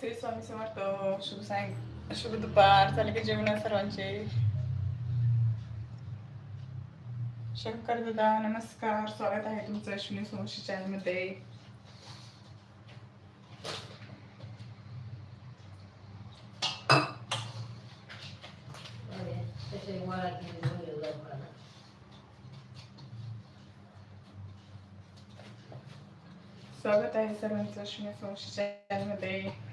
श्री स्वामी समर्थ शुभ सायं शुभ दुपार झाले की जेवण सर्वांचे. शंकर दादा नमस्कार. स्वागत आहे तुमचं अश्विनी सोमशी चॅनलमध्ये. स्वागत आहे सर्वांचं अश्विनी सोमशी चॅनल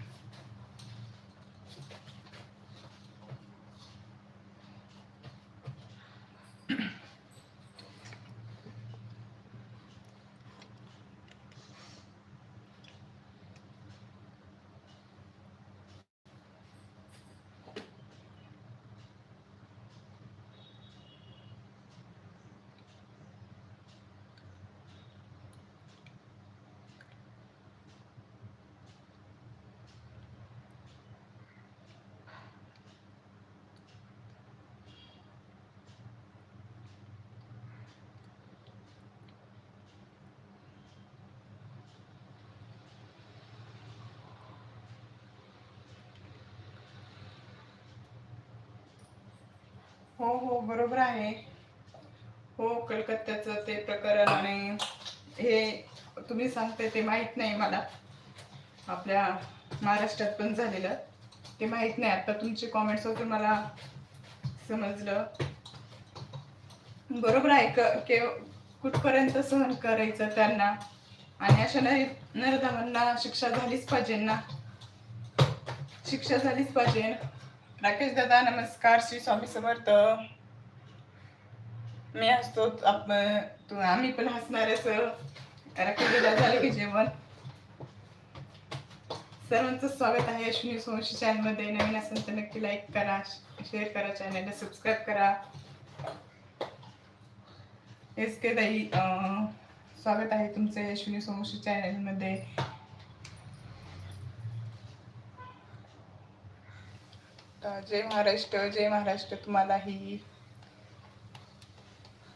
हो हो बरोबर आहे. हो कलकत्त्याचं ते प्रकरण आणि हे तुम्ही सांगते ते माहीत नाही मला. आपल्या महाराष्ट्रात पण झालेलं. ते माहीत नाही. आता तुमचे कॉमेंट्स वगैरे मला समजलं. बरोबर आहे क के कुठपर्यंत सहन करायचं त्यांना? आणि अशा नर नरधमांना शिक्षा झालीच पाहिजे ना? शिक्षा झालीच पाहिजे. राकेश दादा नमस्कार श्री स्वामी समर्थ. मी हसतो तू आम्ही पण हसणारच राकेश दादा झालं की जेवण? सर्वांचं स्वागत आहे अश्विनी सोमशी चॅनलमध्ये नवीन असेल तर नक्की लाईक करा शेअर करा चॅनलला सबस्क्राईब करा. एस के दाई अं, स्वागत आहे तुमचं अश्विनी सोमशी चॅनलमध्ये तर जय महाराष्ट्र जय महाराष्ट्र तुम्हालाही.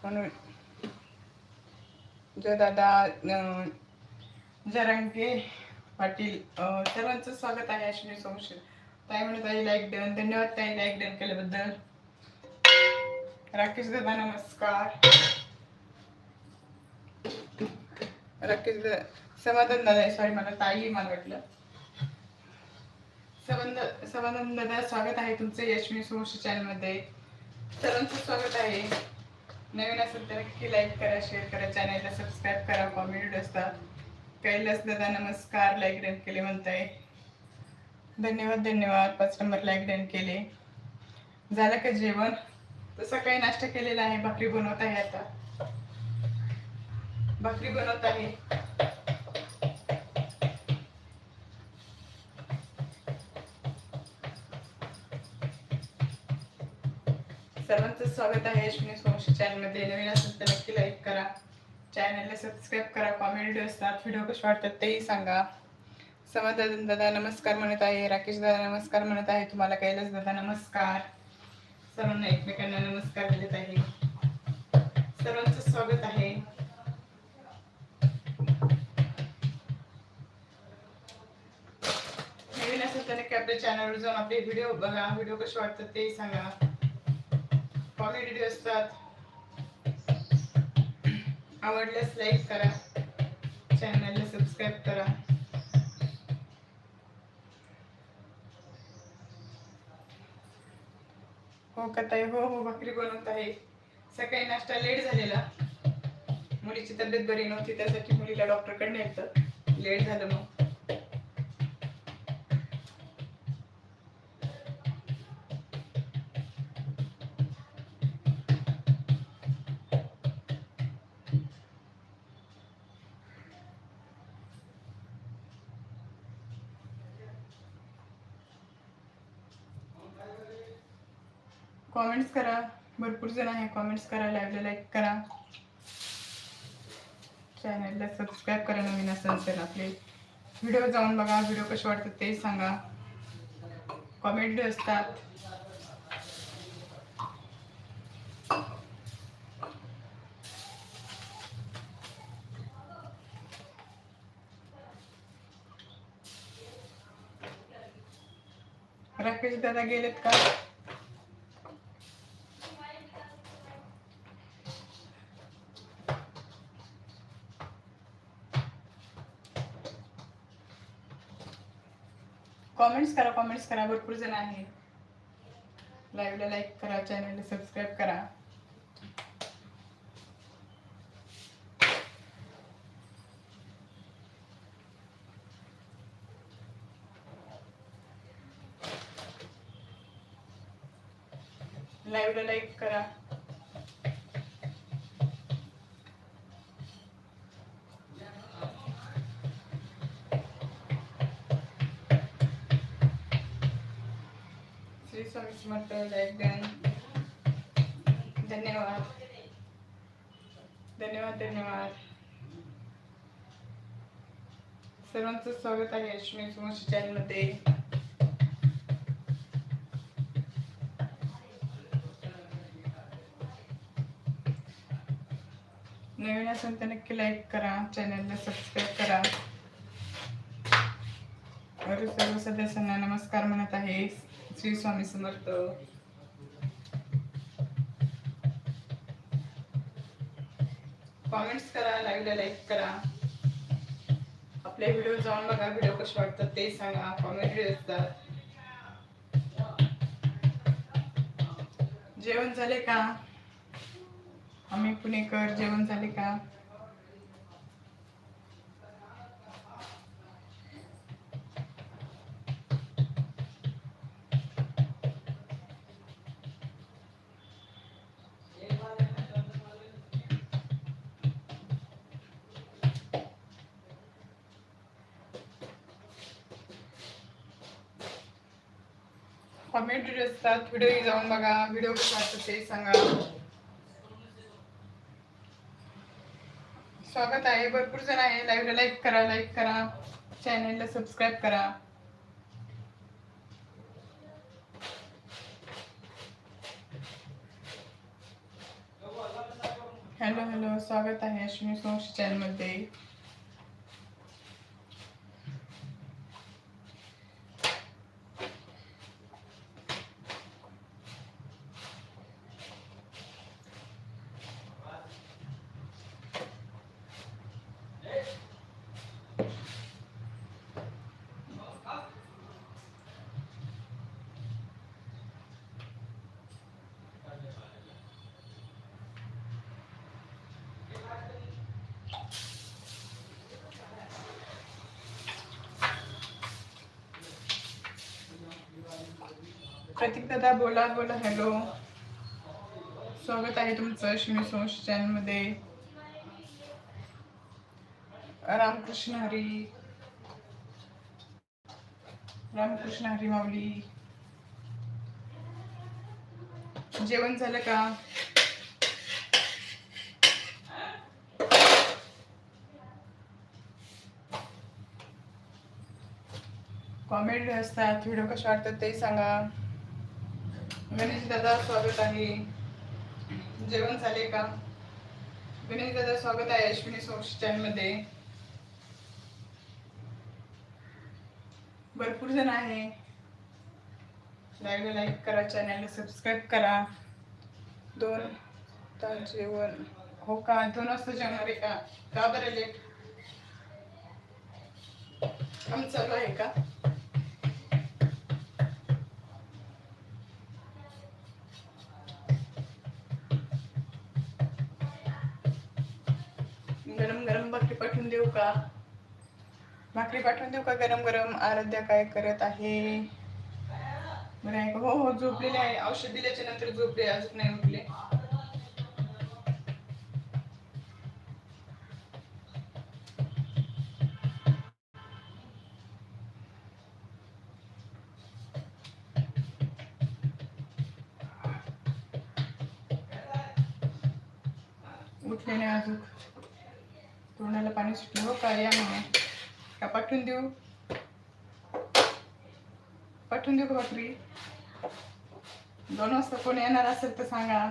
म्हणून जय दादा जरांगे पाटील सर्वांचं स्वागत आहे अश्विनी संशय. ताई म्हणत ताई लाईक डन धन्यवाद ताई लाईक डन केल्याबद्दल. राकेश दादा नमस्कार. राकेश दादा समाधान दादा सॉरी मला ताई मला वाटलं. सबंध समाधान दादा स्वागत आहे तुमचं यशमी सोमशी चॅनलमध्ये सर्वांचं स्वागत आहे. नवीन असेल तर नक्की लाईक करा शेअर करा चॅनलला सबस्क्राईब करा कॉमेडी असतात कैलास दादा नमस्कार. लाईक डन केले म्हणताय. धन्यवाद धन्यवाद. पाच नंबर लाईक डन केले. झालं का जेवण? तर सकाळी नाश्ता केलेला आहे. भाकरी बनवत आहे आता. भाकरी बनवत आहे सर्वांचं स्वागत आहे अश्विनी सोमशी चॅनलमध्ये नवीन असेल तर नक्की लाईक करा. चॅनलला सबस्क्राईब करा कॉमेंट असतात. व्हिडिओ कसे वाटतात तेही सांगा. समाधान दादा नमस्कार म्हणत आहे. राकेश दादा नमस्कार म्हणत आहे. तुम्हाला कैलास दादा नमस्कार. सर्वांना एकमेकांना नमस्कार देत आहे. सर्वांचं स्वागत आहे. नवीन असेल तर नक्की आपल्या चॅनलवर जाऊन आपले व्हिडिओ बघा. व्हिडिओ कसे वाटतात तेही सांगा. कॉमेडी असतात. आवडल्यास लाईक करा. चॅनलला सबस्क्राईब करा. हो का ताई? हो हो भाकरी बनवत आहे. सकाळी नाश्ता लेट झालेला. मुलीची तब्येत बरी नव्हती त्यासाठी मुलीला डॉक्टरकडे नेलं लेट झालं मग. कॉमेंट्स करा. भरपूर जण आहे. कॉमेंट्स करा लाईव्हला लाईक करा. चॅनलला सबस्क्राईब करा नवीन असेल तर आपले व्हिडिओ जाऊन बघा. व्हिडिओ कसे वाटतात ते सांगा. कॉमेंट असतात. राकेश दादा गेलेत का? कॉमेंट्स करा कॉमेंट्स करा. भरपूर जण आहे लाईव्हला लाईक करा चॅनलला सबस्क्राईब करा. लाईव्हला लाईक करा. समर्थ लाईक धन्यवाद. धन्यवाद धन्यवाद. सर्वांचं स्वागत आहे अश्विनी सुमोशी चॅनलमध्ये नवीन असेल तर नक्की लाईक करा चॅनलला सबस्क्राईब करा. सर्व सदस्यांना नमस्कार म्हणत आहे. श्री स्वामी समर्थ कॉमेंट्स करा लाईव्हला लाईक करा. आपले व्हिडिओ जाऊन बघा व्हिडिओ कसे वाटतात ते सांगा. कॉमेंट्री असतात. जेवण झाले का? आम्ही पुणेकर जेवण झाले का? असतात. व्हिडिओ जाऊन बघा. व्हिडिओ कसा असतो ते सांगा. स्वागत आहे. भरपूर जण आहे. लाईव्हला लाईक करा लाईक करा. चॅनेलला सबस्क्राईब करा. हॅलो हॅलो स्वागत आहे अश्विनी सोमशी चॅनलमध्ये दादा बोला बोला हॅलो. स्वागत आहे तुमचं शिमी सोमशी चॅनलमध्ये. रामकृष्ण हरी. रामकृष्ण हरी माऊली. जेवण झालं का? कॉमेडी असतात व्हिडिओ कसे वाटतात ते सांगा. गणेश दादा स्वागत आहे. जेवण झाले का? गणेश दादा स्वागत आहे अश्विनी सोश चॅनलमध्ये भरपूर जण आहे. लाईव्ह लाईक करा चॅनलला सबस्क्राईब करा. दोन तास जेवण हो का? दोन वाजता जेवणार आहे का? का बरं लेट काम चालू आहे का? गरम गरम भाकरी पाठवून देऊ का? भाकरी पाठवून देऊ का? गरम गरम आराध्या काय करत आहे? बरं आहे का? हो हो झोपलेली आहे. औषध दिल्याच्या नंतर झोपले अजून नाही पाठवून देऊ? पाठवून देऊ का भाकरी? दोन वाजता कोणी येणार असेल तर सांगा.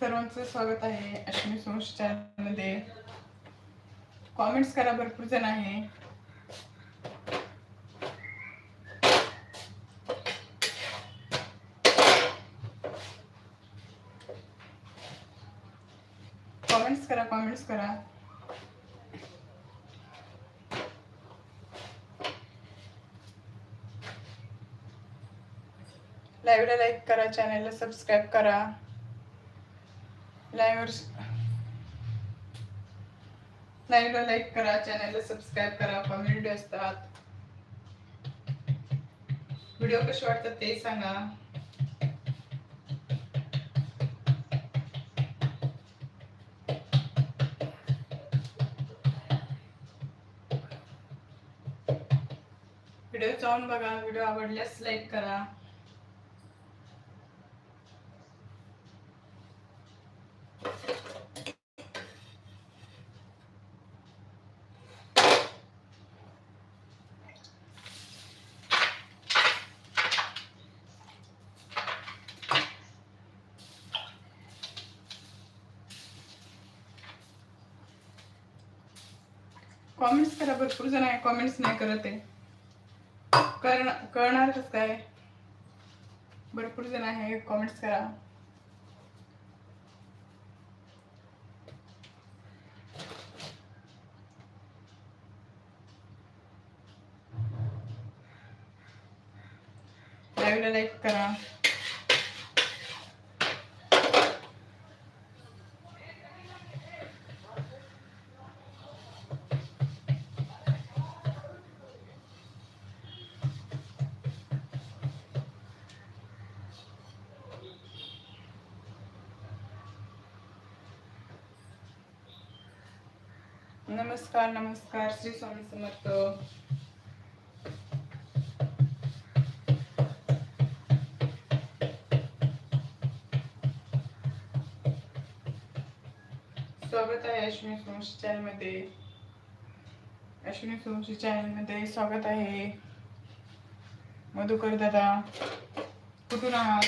सर्वांचं स्वागत आहे अश्विनी सोमश चॅनलमध्ये कॉमेंट्स करा भरपूर जण आहे कॉमेंट्स करा कॉमेंट्स करा लाईव्हला लाईक करा चॅनलला सबस्क्राईब करा. लाईव्हवर लाईव्हला लाईक करा चॅनलला सबस्क्राईब करा. कम्युनिटी असतात. व्हिडिओ कसे वाटतात ते सांगा. व्हिडिओ जाऊन बघा. व्हिडिओ आवडल्यास लाईक करा. कॉमेंट्स करा भरपूर जण आहे. कॉमेंट्स नाही करत आहे. कळणार कळणार कसं काय? भरपूर जण आहे. कॉमेंट्स करा. लाईव्हला लाईक करा. नमस्कार नमस्कार. श्री स्वामी समर्थ. स्वागत आहे अश्विनी सोमशी चॅनलमध्ये. अश्विनी सोमशी चॅनलमध्ये स्वागत आहे. मधुकर दादा कुठून आहात?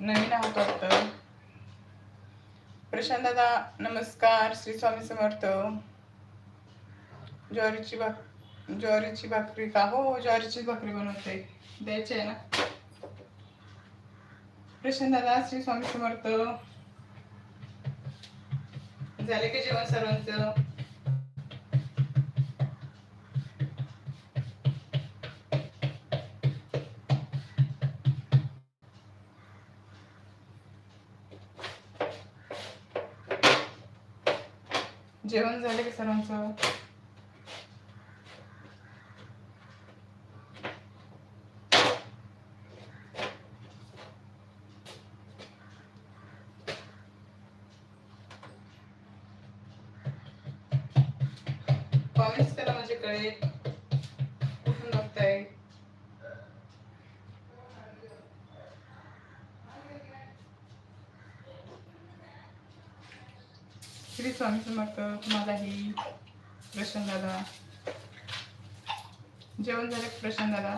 नवीन आहात वाटतं? प्रशांत दादा नमस्कार. श्री स्वामी समर्थ. ज्वारीची भाक ज्वारीची भाकरी का? हो, हो ज्वारीची भाकरी बनवते. द्यायची आहे ना? प्रशांत दादा श्री स्वामी समर्थ. झाले की जेवण सर्वांचं? जेवण झाले का सर्वांचं स्वामी समर्थ तुम्हालाही प्रशांत दादा जेवण झालं का प्रशांत दादा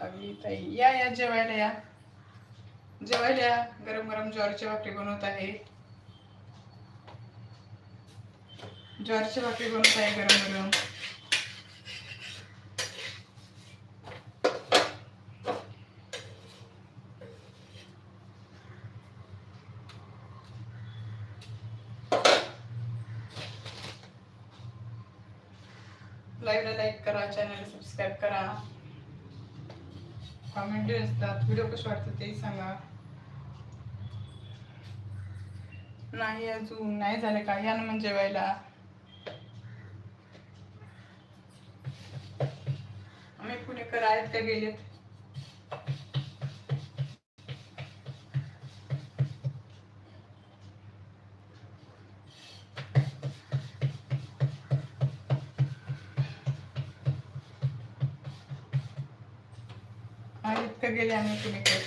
अगदी ताई या या जेवायला या जेवायला या गरम गरम ज्वारीची भाकरी बनवत आहे ज्वारीची भाकरी बनवत आहे गरम गरम लाईव्हला लाईक करा चॅनल सबस्क्राईब करा. कॉमेंट असतात व्हिडिओ कसे वाटतात ते सांगा. नाही अजून नाही झालं का? या ना मग जेवायला आम्ही पुणेकर आहेत का गेलेत आहेत का गेले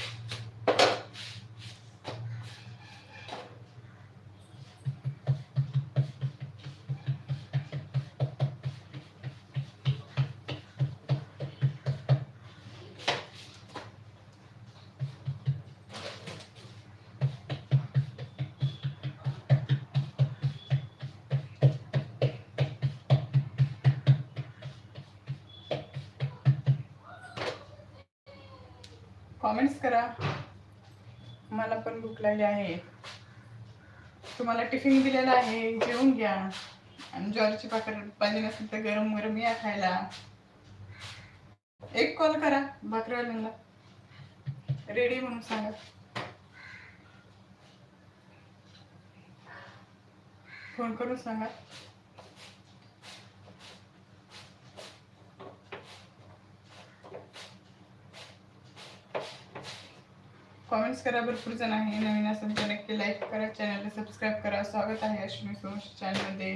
मला आहे. तुम्हाला टिफिन दिलेला आहे जेवून घ्या. आणि ज्वारीची भाकर पाहिजे नसेल तर गरम गरम या खायला. एक कॉल करा भाकरीवाल्यांना. रेडी म्हणून सांगा. फोन करून सांगा. कॉमेंट्स करा. भरपूर जण आहे. नवीन असेल तर नक्की लाईक करा चॅनलला सबस्क्राईब करा. स्वागत आहे अश्विनी सोश चॅनलमध्ये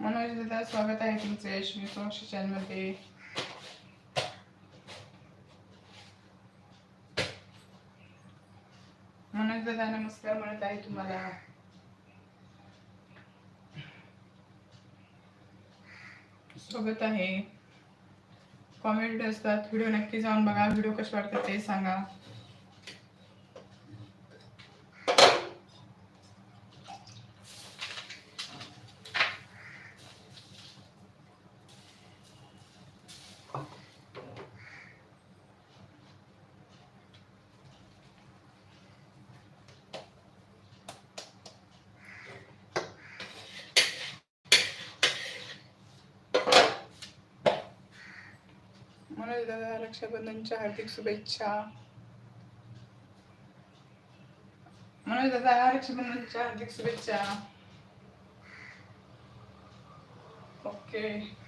मनोज दादा स्वागत आहे तुमचे अश्विनी सोश चॅनलमध्ये मनोज दादा नमस्कार म्हणत आहे तुम्हाला. सोबत आहे. कॉमेंट असतात. व्हिडिओ नक्की जाऊन बघा. व्हिडिओ कसे वाटतात ते सांगा मनोज दादा रक्षाबंधनच्या हार्दिक शुभेच्छा. मनोज दादा रक्षाबंधनच्या हार्दिक शुभेच्छा. ओके.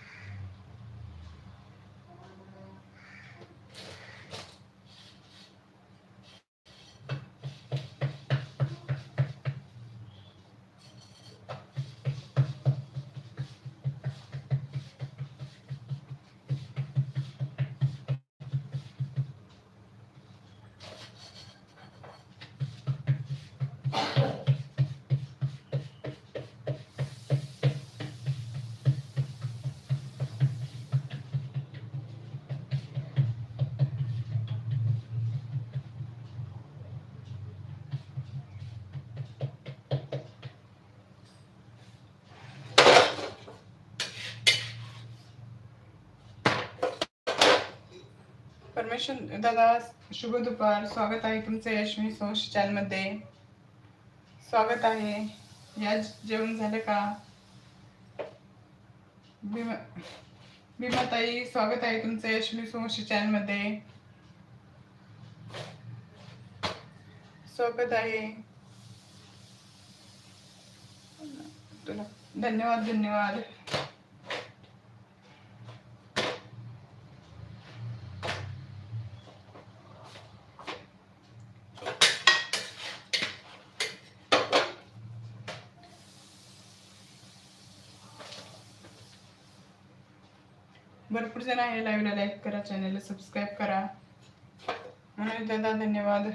परमेश्वर दादा शुभ दुपार. स्वागत आहे तुमचं यशमी संश चॅनलमध्ये. स्वागत आहे. या जेवण झालं का? भीमा भीमाताई स्वागत आहे तुमचं यशमी संश चॅनलमध्ये. स्वागत आहे. तुला धन्यवाद धन्यवाद. भरपूर जण आहे लाईव्हला लाईक करा चॅनलला सबस्क्राईब करा. म्हणून दादा धन्यवाद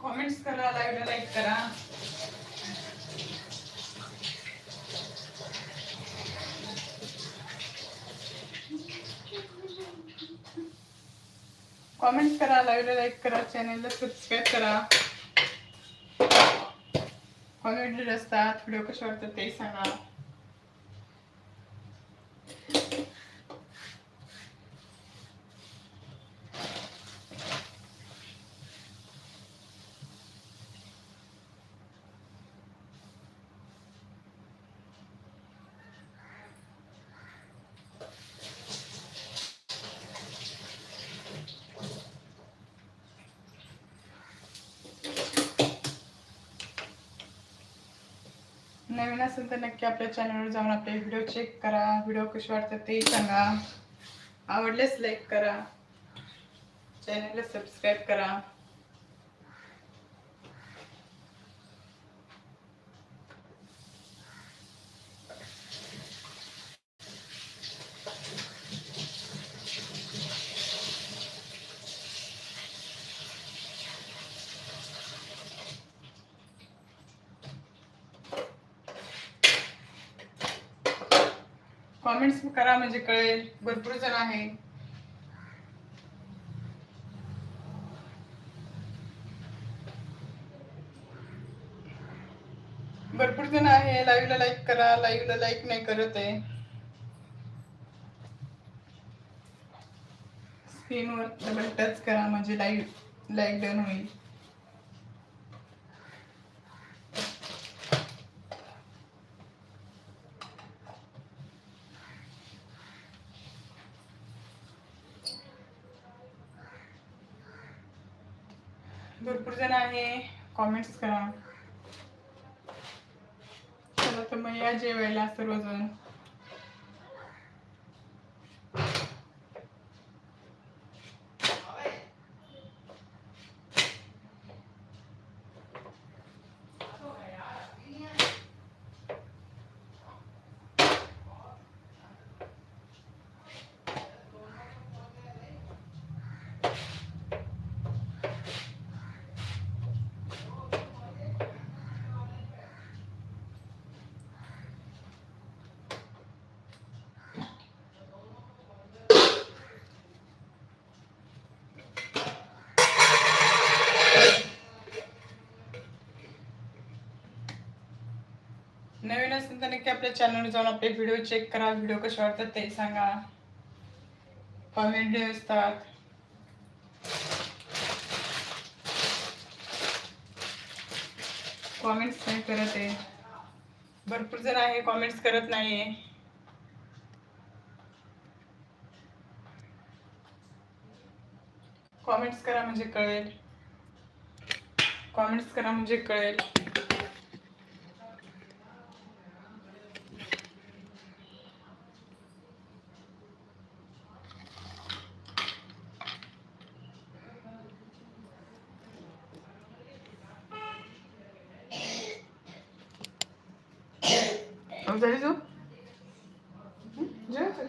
कॉमेंट्स करा लाईव्हला लाईक करा कमेंट करा लाईव्हला लाईक करा चॅनलला सबस्क्राईब करा. कॉमेंट असतात व्हिडिओ कसे वाटतात ते सांगा. नवीन असेल तर नक्की आपल्या चॅनलवर जाऊन आपले व्हिडिओ चेक करा. व्हिडिओ कसे वाटतात ते सांगा. आवडलेच लाईक करा. चॅनलला सबस्क्राईब करा. कॉमेंट्स करा म्हणजे कळेल. भरपूर जण आहे. भरपूर जण आहे. लाईव्हला लाईक करा. लाईव्हला लाईक नाही करत आहे. स्क्रीनवर डबल टच करा म्हणजे लाईव्ह लाईक डन होईल. भरपूर जण आहे. कॉमेंट्स करा. चला तर मग या जेवायला सर्वजण. असेल तर नक्की आपल्या चॅनलवर जाऊन आपले व्हिडिओ चेक करा. व्हिडिओ कसे वाटतात ते सांगा. कॉमेंट असतात. कॉमेंट्स नाही करत आहे. भरपूर जण आहे कॉमेंट्स करत नाहीये. कॉमेंट्स करा म्हणजे कळेल. कॉमेंट्स करा म्हणजे कळेल अहो, झाली तू जेवण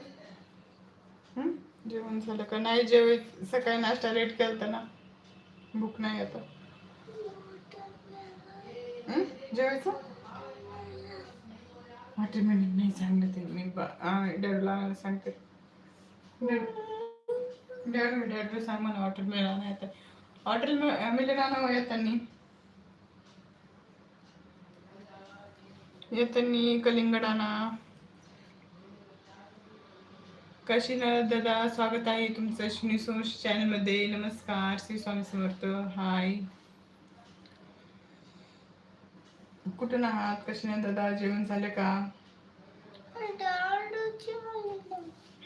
हं? जेवण झालं का नाही जेव सकाळी नाश्ता लेट केला ना भूक नाही आता. हं? जेवायचं? हॉटेल मॅनेज नाही सांगलं ते मी डॅडला सांगते. डॅड? डॅडला सांग मला हॉटेल मिळाला नाही आता. हॉटेल मिळाला ना येतानी. येतानी कलिंगडाना कशी ना दादा? स्वागत आहे तुमचं श्री सोश चॅनलमध्ये नमस्कार श्री स्वामी समर्थ. हाय कुठून आहात? कशी ना दादा? जेवण झालं का?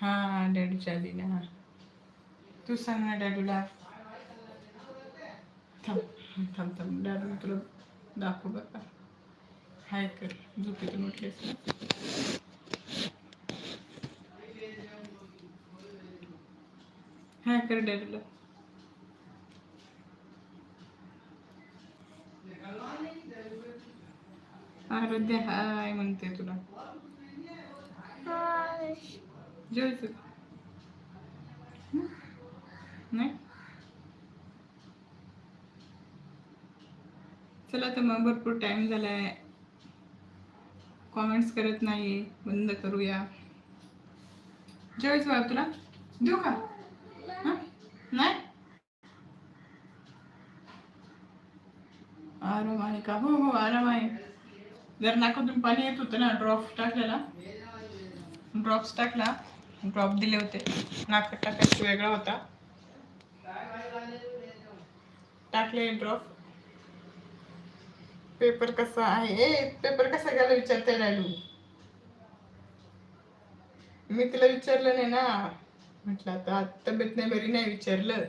हा डॅडूच्या आधी ना. तू सांग ना डॅडूला. थांब थांब थांब. डॅडू तुला दाखव बघा हाय कर. झोपेतून उठलेस ना हाय कर डॅडूला आराध्या हाय म्हणते तुला. जेवायचं नाही? चला तर मग भरपूर टाइम झालाय. कॉमेंट्स करत नाही बंद करूया. जेवायचं बाबा तुला? देऊ का? नाही आराम आहे का हो हो आराम आहे जर नाकातून पाणी येत होतं ना ड्रॉप टाकलेला ड्रॉप्स टाकला ड्रॉप दिले होते नाकात टाकायचा वेगळा होता टाकले ड्रॉप पेपर कसा आहे ए पेपर कसा गेला विचारते राहिलो मी तिला विचारलं नाही ना म्हटलं आता आज तब्येत नाही बरी नाही विचारलं.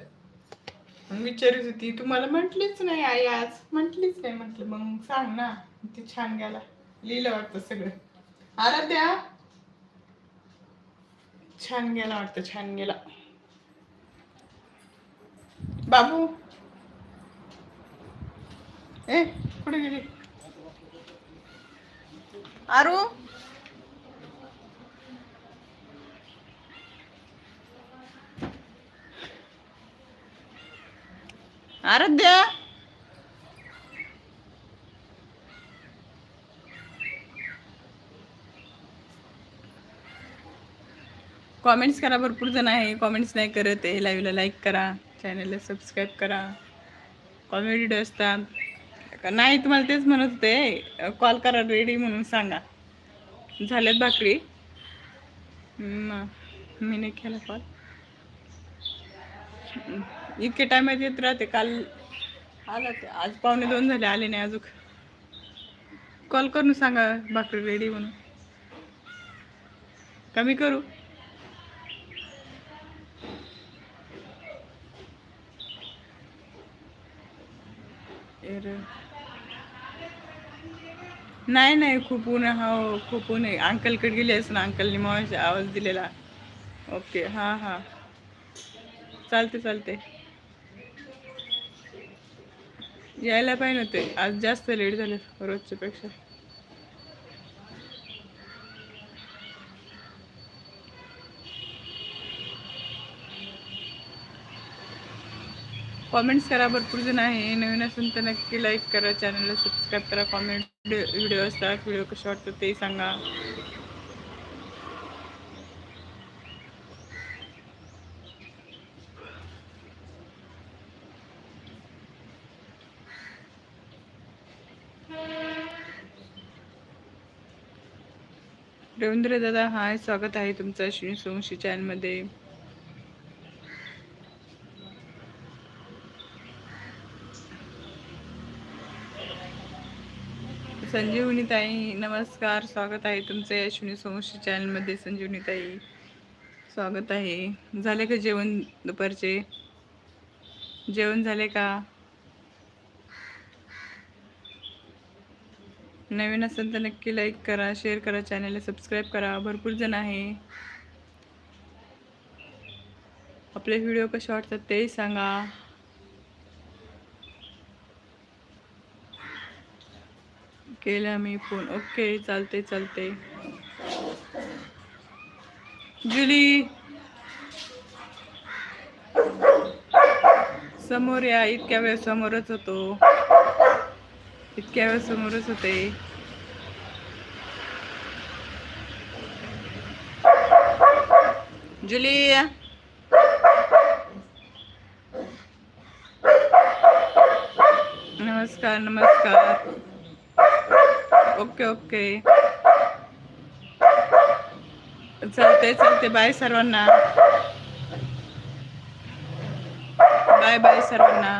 मग विचारत होती तू मला म्हटलीच नाही आई आज. म्हटलीच नाही. म्हटलं मग सांग ना ते छान गेला. लिहिलं वाटतं सगळं. आराध्या छान गेला वाटतं छान गेला. बाबू ए कुठे गेली? आरू? आराध्या. कॉमेंट्स करा भरपूर जण आहे. कॉमेंट्स नाही करत आहे. लाईव्हला लाईक करा. चॅनलला सबस्क्राईब करा. कॉमेडी असतात. नाही तुम्हाला तेच म्हणत होते. कॉल करा रेडी म्हणून सांगा. झाल्यात भाकरी. मी नाही केला कॉल इतके टायमात येत राहते. काल आला ते. आज पावणे दोन झाले आले नाही अजून. कॉल करून सांगा भाकरी रेडी म्हणून. कमी करू. नाही नाही खूप ऊन आहे, हो खूप ऊन आहे. अंकलकडे गेले असं ना अंकलनी मग आवाज दिलेला. ओके हां हां. चालते चालते. यायला पाहिजे होते. आज जास्त लेट झाले रोजच्या पेक्षा कॉमेंट्स करा भरपूर जण आहे. नवीन असून तर नक्की लाईक करा. चॅनलला सबस्क्राईब करा. कॉमेंट व्हिडिओ असतात. व्हिडिओ कसे वाटतात ते सांगा. रवींद्र दादा हाय स्वागत आहे तुमचं अश्विनी सोमशी चॅनलमध्ये. संजीवनी ताई नमस्कार स्वागत आहे तुमचे अश्विनी सोमशी चॅनलमध्ये. संजीवनी ताई स्वागत आहे. झाले का जेवण दुपारचे? जेवण झाले का? नवीन असेल तर नक्की लाईक करा शेअर करा चॅनलला सबस्क्राईब करा. भरपूर जण आहे. आपले व्हिडिओ कसे वाटतात तेही सांगा. केला मी फोन ओके चालते चालते जुली समोर या इतक्या वेळ समोरच होतो. इतक्या वेळ समोरच होते. जुली. नमस्कार नमस्कार. Okay okay. चालते चालते बाय सर्वांना. बाय बाय सर्वांना.